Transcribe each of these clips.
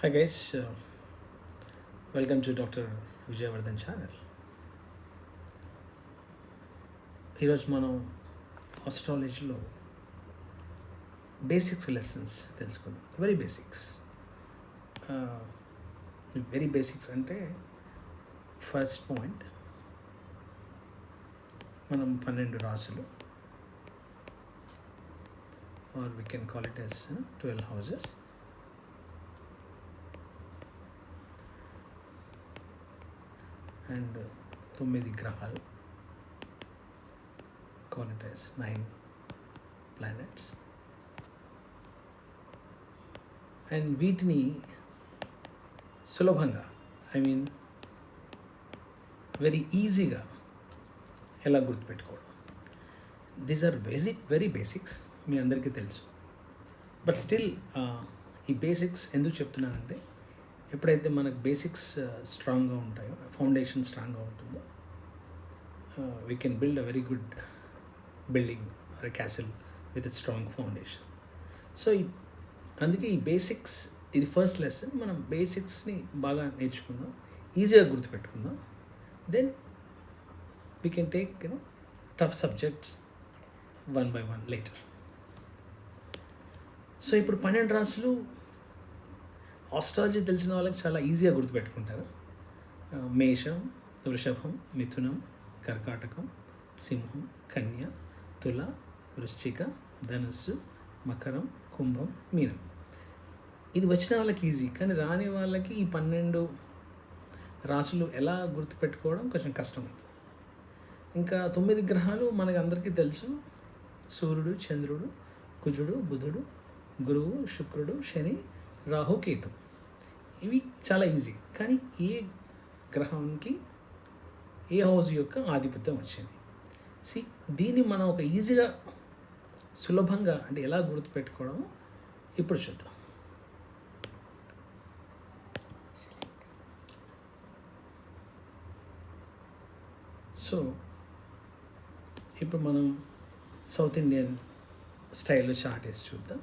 Hi guys welcome to doctor Vijayavardhan channel ఈరోజు మనం ఆస్ట్రాలజీలో బేసిక్స్ లెసన్స్ తెలుసుకుందాం. వెరీ బేసిక్స్ వెరీ బేసిక్స్ అంటే ఫస్ట్ పాయింట్ మనం పన్నెండు రాసులు or we can call it as twelve houses and తొమ్మిది గ్రహాలు. కాల్ నైన్ ప్లానెట్స్ అండ్ వీటిని సులభంగా ఐ మీన్ వెరీ ఈజీగా ఎలా గుర్తుపెట్టుకోవడం? These are basic very basics మీ అందరికీ తెలుసు. బట్ స్టిల్ ఈ బేసిక్స్ ఎందుకు చెప్తున్నానంటే ఎప్పుడైతే మనకు బేసిక్స్ స్ట్రాంగ్గా ఉంటాయో ఫౌండేషన్ స్ట్రాంగ్గా ఉంటుందో we can build a very good building or castle with strong foundation so ఈ అందుకే ఈ బేసిక్స్ ఇది ఫస్ట్ లెసన్ మనం బేసిక్స్ని బాగా నేర్చుకుందాం. ఈజీగా గుర్తుపెట్టుకుందాం. Then we can take you know tough subjects one by one later so ఇప్పుడు పన్నెండు రాసులు ఆస్ట్రాలజీ తెలిసిన వాళ్ళకి చాలా ఈజీగా గుర్తుపెట్టుకుంటారు. మేషం వృషభం మిథునం కర్కాటకం సింహం కన్య తుల వృశ్చిక ధనుస్సు మకరం కుంభం మీనం. ఇది వచ్చిన వాళ్ళకి ఈజీ కానీ రాని వాళ్ళకి ఈ పన్నెండు రాసులు ఎలా గుర్తుపెట్టుకోవడం కొంచెం కష్టం అవుతుంది ఇంకా తొమ్మిది గ్రహాలు మనకు అందరికీ తెలుసు. సూర్యుడు చంద్రుడు కుజుడు బుధుడు గురువు శుక్రుడు శని రాహు కేతు. ఇవి చాలా ఈజీ కానీ ఏ గ్రహానికి ఏ హౌస్ యొక్క ఆధిపత్యం వచ్చింది? సి దీన్ని మనం ఒక ఈజీగా సులభంగా అంటే ఎలా గుర్తుపెట్టుకోవడం ఇప్పుడు చూద్దాం. సో ఇప్పుడు మనం సౌత్ ఇండియన్ స్టైల్లో చార్ట్ వేసి చూద్దాం.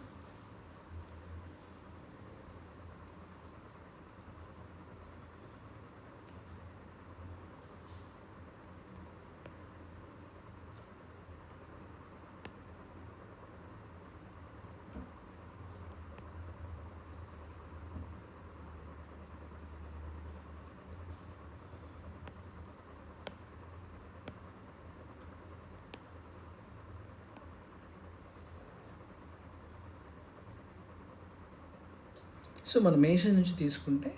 సో మన మేషం నుంచి తీసుకుంటే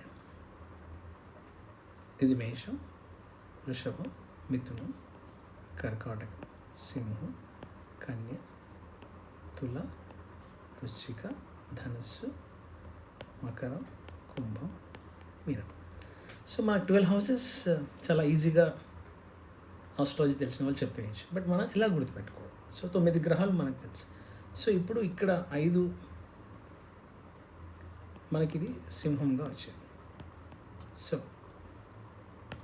ఇది మేషం వృషభం మిథునం కర్కాటకం సింహం కన్య తుల వృశ్చిక ధనుస్సు మకరం కుంభం మీనం. సో మన ట్వెల్వ్ హౌసెస్ చాలా ఈజీగా ఆస్ట్రాలజీ తెలిసిన వాళ్ళు చెప్పేయచ్చు. బట్ మనం ఇలా గుర్తుపెట్టుకోవాలి? సో తొమ్మిది గ్రహాలు మనకు తెలుసు. సో ఇప్పుడు ఇక్కడ ఐదు మనకి ఇది సింహంగా వచ్చింది. సో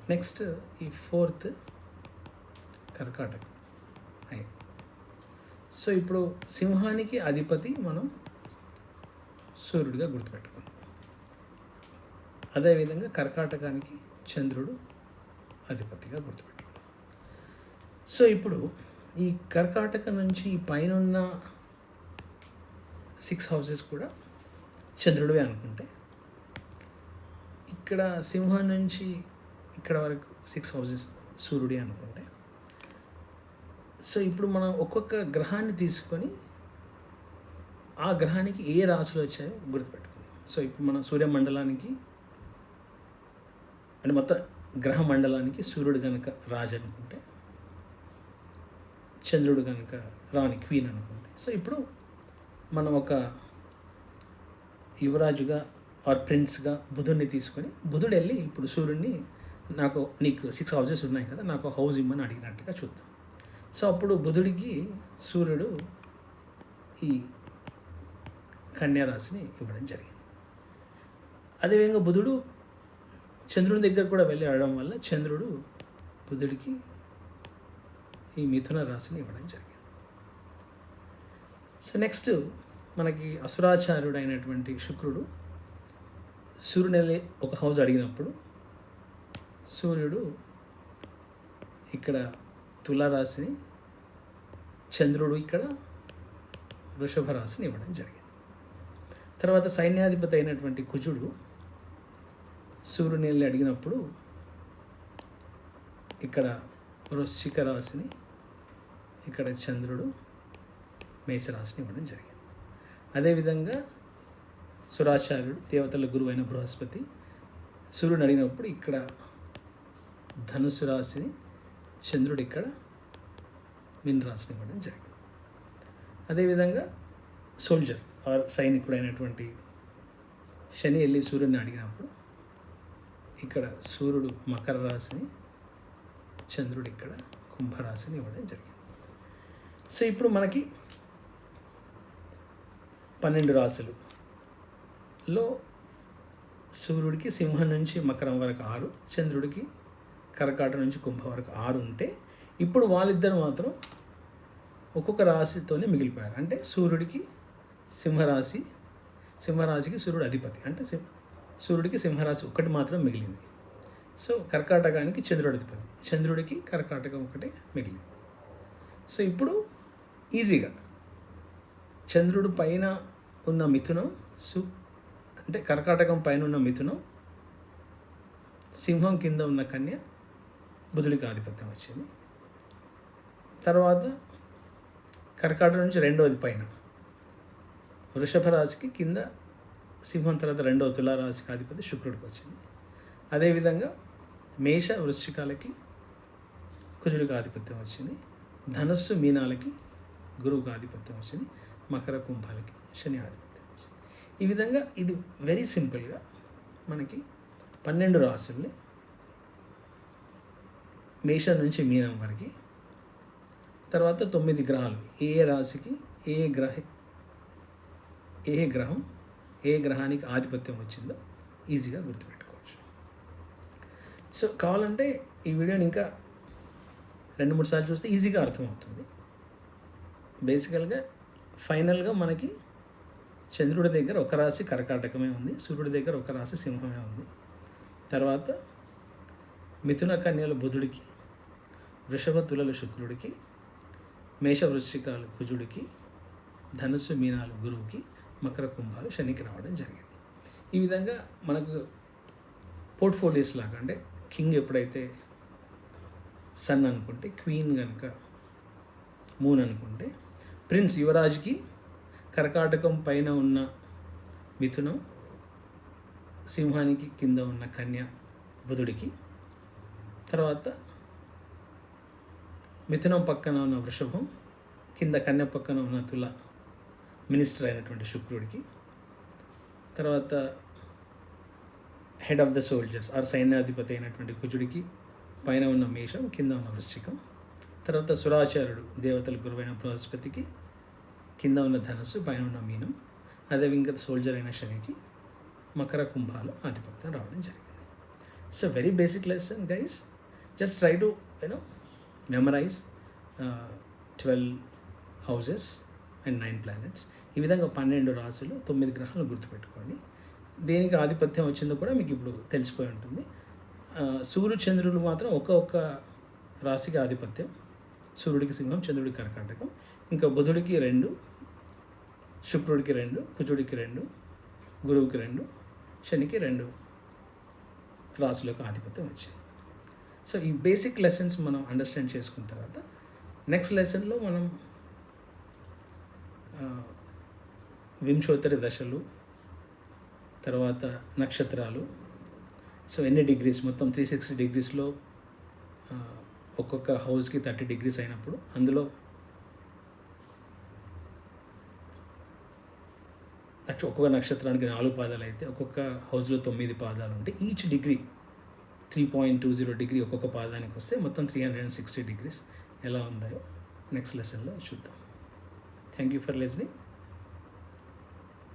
నెక్స్ట్ ఈ ఫోర్త్ కర్కాటక అయింది సో ఇప్పుడు సింహానికి అధిపతి మనం సూర్యుడిగా గుర్తుపెట్టుకున్నాం అదేవిధంగా కర్కాటకానికి చంద్రుడు అధిపతిగా గుర్తుపెట్టుకున్నాం సో ఇప్పుడు ఈ కర్కాటక నుంచి పైన ఉన్న సిక్స్ హౌసెస్ కూడా చంద్రుడివే అనుకుంటే ఇక్కడ సింహం నుంచి ఇక్కడ వరకు సిక్స్ హౌజెస్ సూర్యుడే అనుకుంటే. సో ఇప్పుడు మనం ఒక్కొక్క గ్రహాన్ని తీసుకొని ఆ గ్రహానికి ఏ రాశులు వచ్చాయో గుర్తుపెట్టుకుందాం. సో ఇప్పుడు మన సూర్యమండలానికి అంటే మొత్తం గ్రహ మండలానికి సూర్యుడు కనుక రాజు అనుకుంటే చంద్రుడు కనుక రాణి క్వీన్ అనుకుంటే. సో ఇప్పుడు మనం ఒక యువరాజుగా ఆర్ ప్రిన్స్గా బుధుడిని తీసుకొని బుధుడు వెళ్ళి ఇప్పుడు సూర్యుడిని నాకు నీకు సిక్స్ హౌజెస్ ఉన్నాయి కదా నాకు హౌస్ ఇమ్మని అడిగినట్టుగా చూద్దాం. సో అప్పుడు బుధుడికి సూర్యుడు ఈ కన్యారాశిని ఇవ్వడం జరిగింది. అదేవిధంగా బుధుడు చంద్రుని దగ్గర కూడా వెళ్ళి అడడం వల్ల చంద్రుడు బుధుడికి ఈ మిథున రాశిని ఇవ్వడం జరిగింది. సో నెక్స్ట్ మనకి అసురాచార్యుడు అయినటువంటి శుక్రుడు సూర్యుని ఒక హౌస్ అడిగినప్పుడు సూర్యుడు ఇక్కడ తులారాశిని చంద్రుడు ఇక్కడ వృషభ రాశిని ఇవ్వడం జరిగింది. తర్వాత సైన్యాధిపతి అయినటువంటి కుజుడు సూర్యుని వెళ్ళి అడిగినప్పుడు ఇక్కడ వృశ్చిక రాశిని ఇక్కడ చంద్రుడు మేషరాశిని ఇవ్వడం జరిగింది. అదేవిధంగా సురాచార్యుడు దేవతల గురువు అయిన బృహస్పతి సూర్యుని అడిగినప్పుడు ఇక్కడ ధనుసు రాశిని చంద్రుడు ఇక్కడ మిన్ రాశిని ఇవ్వడం జరిగింది. అదేవిధంగా సోల్జర్ ఆర్ సైనికుడు అయినటువంటి శని వెళ్ళి సూర్యుడిని అడిగినప్పుడు ఇక్కడ సూర్యుడు మకర రాశిని చంద్రుడు ఇక్కడ కుంభరాశిని ఇవ్వడం జరిగింది. సో ఇప్పుడు మనకి పన్నెండు రాశులులో సూర్యుడికి సింహం నుంచి మకరం వరకు ఆరు చంద్రుడికి కరకాట నుంచి కుంభం వరకు ఆరు ఉంటే ఇప్పుడు వాళ్ళిద్దరు మాత్రం ఒక్కొక్క రాశితోనే మిగిలిపోయారు. అంటే సూర్యుడికి సింహరాశి సింహరాశికి సూర్యుడు అధిపతి. అంటే సింహ సూర్యుడికి సింహరాశి ఒక్కటి మాత్రం మిగిలింది. సో కర్కాటకానికి చంద్రుడు అధిపతి. చంద్రుడికి కర్కాటకం ఒకటే మిగిలింది. సో ఇప్పుడు ఈజీగా చంద్రుడు పైన ఉన్న మిథునం సు అంటే కర్కాటకం పైన ఉన్న మిథునం సింహం కింద ఉన్న కన్య బుధుడికి ఆధిపత్యం వచ్చింది. తర్వాత కర్కాటక నుంచి రెండవది పైన. వృషభ రాశికి కింద సింహం తర్వాత రెండవ తులారాశికి అధిపతి శుక్రుడికి వచ్చింది. అదేవిధంగా మేష వృశ్చికాలకి కుజుడికి ఆధిపత్యం వచ్చింది. ధనస్సు మీనాలకి గురువుకి ఆధిపత్యం వచ్చింది. మకర కుంభాలకి. శని ఆధిపత్యం ఈ విధంగా ఇది వెరీ సింపుల్గా మనకి పన్నెండు రాసుల్ని మేష నుంచి మీనం వరకు తర్వాత తొమ్మిది గ్రహాలు ఏ రాశికి ఏ గ్రహ ఏ గ్రహం ఏ గ్రహానికి ఆధిపత్యం వచ్చిందో ఈజీగా గుర్తుపెట్టుకోవచ్చు. సో కావాలంటే ఈ వీడియోని ఇంకా రెండు మూడు సార్లు చూస్తే ఈజీగా అర్థమవుతుంది. బేసికల్గా ఫైనల్గా మనకి చంద్రుడి దగ్గర ఒక రాశి కర్కాటకమే ఉంది సూర్యుడి దగ్గర ఒక రాశి సింహమే ఉంది. తర్వాత మిథున కన్యలు బుధుడికి వృషభ తులలు శుక్రుడికి మేష వృశ్చికాలు కుజుడికి ధనుసు మీనాలు గురువుకి మకర కుంభాలు శనికి రావడం జరిగింది. ఈ విధంగా మనకు పోర్ట్ఫోలియోస్ లాగా అంటే కింగ్ ఎప్పుడైతే సన్ అనుకుంటే క్వీన్ కనుక మూన్ అనుకుంటే ప్రిన్స్ యువరాజుకి కర్కాటకం పైన ఉన్న మిథునం సింహానికి కింద ఉన్న కన్య బుధుడికి. తర్వాత మిథునం పక్కన ఉన్న వృషభం కింద కన్య పక్కన ఉన్న తుల మినిస్టర్ అయినటువంటి శుక్రుడికి. తర్వాత head of the soldiers or సైన్యాధిపతి అయినటువంటి కుజుడికి పైన ఉన్న మేషం కింద ఉన్న వృశ్చికం. తర్వాత సురాచారుడు దేవతల గురువైన బృహస్పతికి కింద ఉన్న ధనస్సు పైన ఉన్న మీనం అదే ఇంకా సోల్జర్ అయిన శనికి మకర కుంభాలు ఆధిపత్యం రావడం జరిగింది. So very basic lesson guys just try to you know memorize twelve houses and nine planets ఈ విధంగా పన్నెండు రాసులు తొమ్మిది గ్రహాలు గుర్తుపెట్టుకోండి. దేనికి ఆధిపత్యం వచ్చిందో కూడా మీకు ఇప్పుడు తెలిసిపోయి ఉంటుంది. Uh, సూర్యుడు చంద్రులు మాత్రం ఒక్క రాశికి ఆధిపత్యం. సూర్యుడికి సింహం చంద్రుడికి కర్కాటకం. ఇంకా బుధుడికి రెండు శుక్రుడికి రెండు కుజుడికి రెండు గురువుకి రెండు శనికి రెండు రాసులకు ఆధిపత్యం వచ్చింది. సో ఈ బేసిక్ లెసన్స్ మనం అండర్స్టాండ్ చేసుకున్న తర్వాత నెక్స్ట్ లెసన్లో మనం వింశోత్తరి దశలు తర్వాత నక్షత్రాలు. సో ఎన్ని డిగ్రీస్? మొత్తం త్రీ సిక్స్టీ డిగ్రీస్లో ఒక్కొక్క హౌస్కి థర్టీ డిగ్రీస్ అయినప్పుడు అందులో నక్ష- ఒక్కొక్క నక్షత్రానికి నాలుగు పాదాలు అయితే ఒక్కొక్క హౌస్లో తొమ్మిది పాదాలు ఉంటే each degree three point two zero degree ఒక్కొక్క పాదానికి వస్తే మొత్తం three hundred and sixty degrees ఎలా ఉందో నెక్స్ట్ లెసన్లో చూద్దాం. Thank you for listening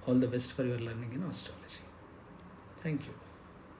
all the best for your learning in astrology thank you